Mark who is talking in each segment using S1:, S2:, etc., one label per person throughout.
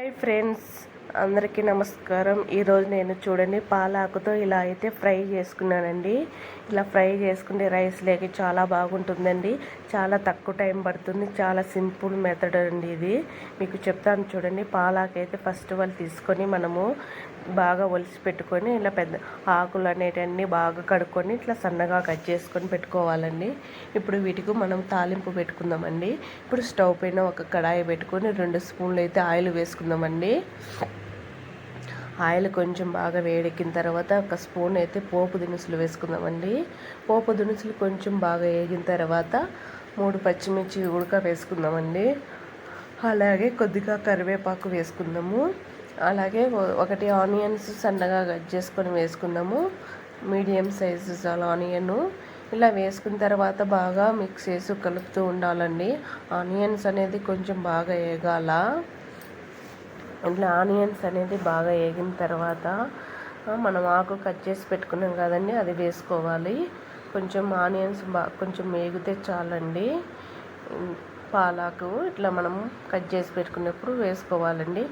S1: Hi friends, అందరికీ నమస్కారం. ఈరోజు నేను చూడండి పాలాకుతో ఇలా అయితే ఫ్రై చేసుకున్నానండి. ఇలా ఫ్రై చేసుకుంటే రైస్ లేక చాలా బాగుంటుందండి. చాలా తక్కువ టైం పడుతుంది. చాలా సింపుల్ మెథడ్ అండి ఇది. మీకు చెప్తాను చూడండి పాలాకు అయితే ఫస్ట్ వాళ్ళు తీసుకొని మనము బాగా ఒలిసి పెట్టుకొని ఇలా పెద్ద ఆకులు అనేటివన్నీ బాగా కడుక్కొని ఇట్లా సన్నగా కట్ చేసుకొని పెట్టుకోవాలండి. ఇప్పుడు వీటికి మనం తాలింపు పెట్టుకుందామండి. ఇప్పుడు స్టవ్ పైన ఒక కడాయి పెట్టుకొని రెండు స్పూన్లు అయితే ఆయిల్ వేసుకుందామండి. ఆయిల్ కొంచెం బాగా వేడెక్కిన తర్వాత ఒక స్పూన్ అయితే పోపు దినుసులు వేసుకుందామండి. పోపు దినుసులు కొంచెం బాగా వేగిన తర్వాత మూడు పచ్చిమిర్చి ఉడక వేసుకుందామండి. అలాగే కొద్దిగా కరివేపాకు వేసుకుందాము. అలాగే ఒకటి ఆనియన్స్ సన్నగా కట్ చేసుకొని వేసుకుందాము. మీడియం సైజు చాలా ఆనియను. ఇలా వేసుకున్న తర్వాత బాగా మిక్స్ చేసి కలుపుతూ ఉండాలండి. ఆనియన్స్ అనేది కొంచెం బాగా వేగాల. ఇట్లా ఆనియన్స్ అనేది బాగా వేగిన తర్వాత మనం ఆకు కట్ చేసి పెట్టుకున్నాం కదండి అది వేసుకోవాలి. కొంచెం ఆనియన్స్ బా కొంచెం వేగితే చాలండి. పాలాకు ఇట్లా మనం కట్ చేసి పెట్టుకున్నప్పుడు వేసుకోవాలండి.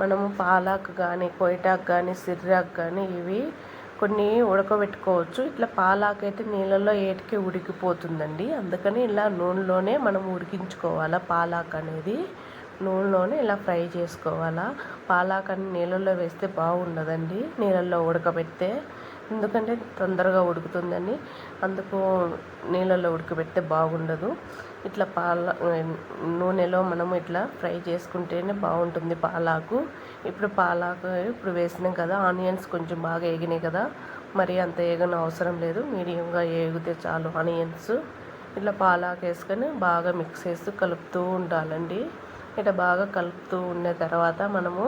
S1: మనము పాలాకు కానీ కొయిటాకు కానీ సిర్రాకు కానీ ఇవి కొన్ని ఉడకబెట్టుకోవచ్చు. ఇట్లా పాలాకు అయితే నీళ్ళల్లో ఏటికి ఉడికిపోతుందండి. అందుకని ఇలా నూనెలోనే మనం ఉడికించుకోవాలి పాలాకు అనేది నూనెలోనే ఇలా ఫ్రై చేసుకోవాలా? పాలాకని అని నీళ్ళల్లో వేస్తే బాగుండదండి. నీళ్ళల్లో ఉడకబెడితే. ఎందుకంటే తొందరగా ఉడుకుతుందని. అందుకు నీళ్ళల్లో ఉడకబెడితే బాగుండదు. ఇట్లా పాల నూనెలో మనం ఇట్లా ఫ్రై చేసుకుంటేనే బాగుంటుంది పాలాకు. ఇప్పుడు పాలాకు ఇప్పుడు వేసినాం కదా ఆనియన్స్ కొంచెం బాగా వేగినాయి కదా. మరి అంత వేగన అవసరం లేదు. మీడియంగా వేగితే చాలు ఆనియన్స్. ఇట్లా పాలాకు వేసుకొని బాగా మిక్స్ చేస్తూ కలుపుతూ ఉండాలండి. ఇట బాగా కలుపుతూ ఉన్న తర్వాత మనము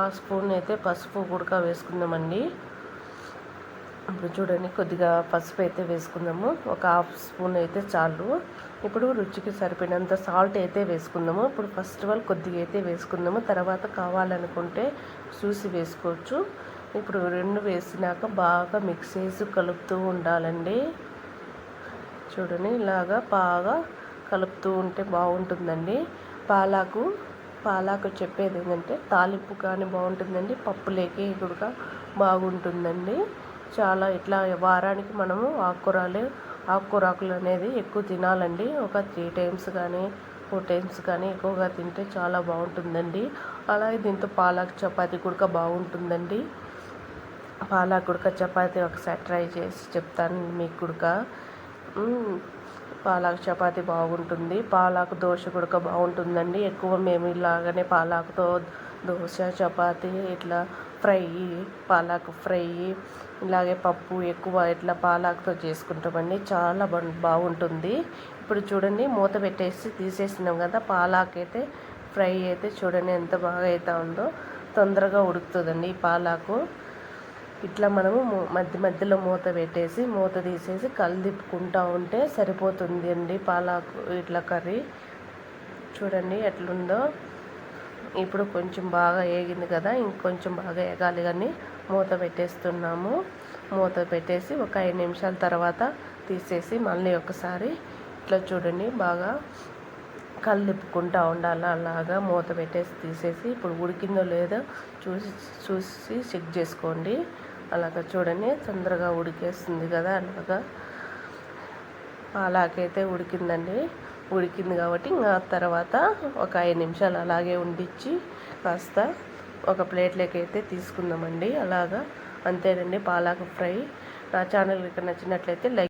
S1: ఆ స్పూన్ అయితే పసుపు ఉడక వేసుకుందామండి. ఇప్పుడు చూడండి కొద్దిగా పసుపు అయితే వేసుకుందాము. ఒక హాఫ్ స్పూన్ అయితే చాలు. ఇప్పుడు రుచికి సరిపోయినంత సాల్ట్ అయితే వేసుకుందాము. ఇప్పుడు ఫస్ట్ ఆల్ కొద్దిగా అయితే వేసుకుందాము. తర్వాత కావాలనుకుంటే చూసి వేసుకోవచ్చు. ఇప్పుడు రెండు వేసినాక బాగా మిక్స్ చేసి కలుపుతూ ఉండాలండి. చూడండి ఇలాగా బాగా కలుపుతూ ఉంటే బాగుంటుందండి. పాలాకు పాలాకు చెప్పేది ఏంటంటే తాలింపు కానీ బాగుంటుందండి పప్పులేకి కూడా బాగుంటుందండి. చాలా ఇట్లా వారానికి మనము ఆకుకూరలు ఆకుకూరాకులు అనేది ఎక్కువ తినాలండి. ఒక త్రీ టైమ్స్ కానీ ఫోర్ టైమ్స్ కానీ ఎక్కువగా తింటే చాలా బాగుంటుందండి. అలాగే దీంతో పాలాక్ చపాతి కూడా బాగుంటుందండి. పాలాక్ కుడక చపాతి ఒకసారి ట్రై చేసి చెప్తాను మీకు కుడక పాలాకు చపాతి బాగుంటుంది. పాలాకు దోశ కూడా బాగుంటుందండి. ఎక్కువ మేము ఇలాగనే పాలాకుతో దోశ చపాతి ఇట్లా ఫ్రై పాలాకు ఫ్రై ఇలాగే పప్పు ఎక్కువ ఇట్లా పాలాకుతో చేసుకుంటామండి. చాలా బాగుంటుంది. ఇప్పుడు చూడండి మూత పెట్టేసి తీసేసినాం కదా పాలాకు అయితే ఫ్రై అయితే చూడండి ఎంత బాగా అవుతా ఉందో. తొందరగా ఉడుకుతుందండి ఈ పాలాకు. ఇట్లా మనము మధ్య మధ్యలో మూత పెట్టేసి మూత తీసేసి కలిదిప్పుకుంటూ ఉంటే సరిపోతుంది అండి పాలాకు ఇట్లా కర్రీ. చూడండి ఎట్లుందో. ఇప్పుడు కొంచెం బాగా ఏగింది కదా ఇంకొంచెం బాగా వేగాలి కానీ మూత పెట్టేస్తున్నాము. మూత పెట్టేసి ఒక ఐదు నిమిషాల తర్వాత తీసేసి మళ్ళీ ఒకసారి ఇట్లా చూడండి బాగా తిప్పుకుంటూ ఉండాలి అలాగా. మూత పెట్టేసి తీసేసి ఇప్పుడు ఉడికిందో లేదో చూసి చూసి చెక్ చేసుకోండి. అలాగ చూడండి తొందరగా ఉడికేస్తుంది కదా అలాగా. అలాగైతే ఉడికిందండి. ఉడికింది కాబట్టి ఇంకా తర్వాత ఒక ఐదు నిమిషాలు అలాగే ఉండిచ్చి కాస్త ఒక ప్లేట్లోకి అయితే తీసుకుందామండి. అలాగా అంతేనండి పాలాకు ఫ్రై. నా ఛానల్ ఇక్కడ నచ్చినట్లయితే లైక్